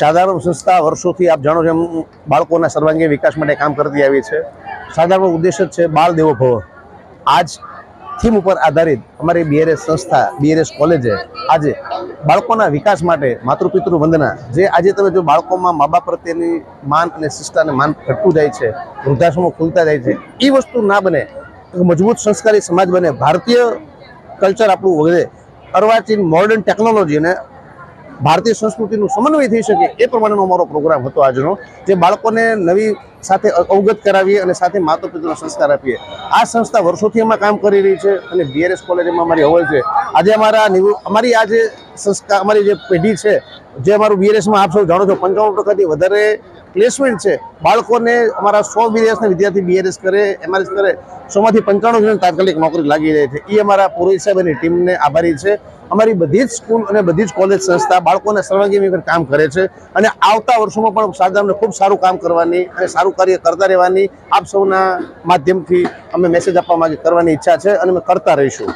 સાધારણ સંસ્થા વર્ષોથી આપ જાણો છો એમ બાળકોના સર્વાંગીય વિકાસ માટે કામ કરતી આવી છે. સાધારણ ઉદ્દેશ જ છે બાળ દેવો ભવ. આજ થીમ ઉપર આધારિત અમારી બીઆરએસ સંસ્થા બીઆરએસ કોલેજે આજે બાળકોના વિકાસ માટે માતૃપિતૃ વંદના, જે આજે તમે જો બાળકોમાં મા બાપ પ્રત્યેની માન અને શિષ્ટાને માન ઘટતું જાય છે, વૃદ્ધાશ્રમો ખુલતા જાય છે એ વસ્તુ ના બને મજબૂત સંસ્કારી સમાજ બને, ભારતીય કલ્ચર આપણું વગેરે અર્વાચીન મોડર્ન ટેકનોલોજી અને ભારતીય સંસ્કૃતિનું સમન્વય થઈ શકે એ પ્રમાણેનો અમારો પ્રોગ્રામ હતો આજનો, જે બાળકોને નવી સાથે અવગત કરાવીએ અને સાથે માતા પિતાનો સંસ્કાર આપીએ. આ સંસ્થા વર્ષોથી એમાં કામ કરી રહી છે અને બીઆરએસ કોલેજમાં અમારી અવલ છે. આજે અમારા અમારી આ જે સંસ્કાર અમારી જે પેઢી છે, જે અમારું બીઆરએસમાં આપ સૌ જાણો છો, પંચાવન ટકાથી વધારે પ્લેસમેન્ટ છે. બાળકોને અમારા સો બીએસના વિદ્યાર્થી બીઆરએસ કરે એમઆરએસ કરે, સોમાંથી પંચાણું જણ તાત્કાલિક નોકરી લાગી રહી છે. એ અમારા પુરોહિત સાહેબ અને ટીમને આભારી છે. અમારી બધી જ સ્કૂલ અને બધી જ કોલેજ સંસ્થા બાળકોને સર્વાંગી વિકાસ કામ કરે છે અને આવતા વર્ષોમાં પણ સાધારણ ખૂબ સારું કામ કરવાની અને સારું કાર્ય કરતા રહેવાની આપ સૌના માધ્યમથી અમે મેસેજ આપવા માંગે કરવાની ઈચ્છા છે અને અમે કરતા રહીશું.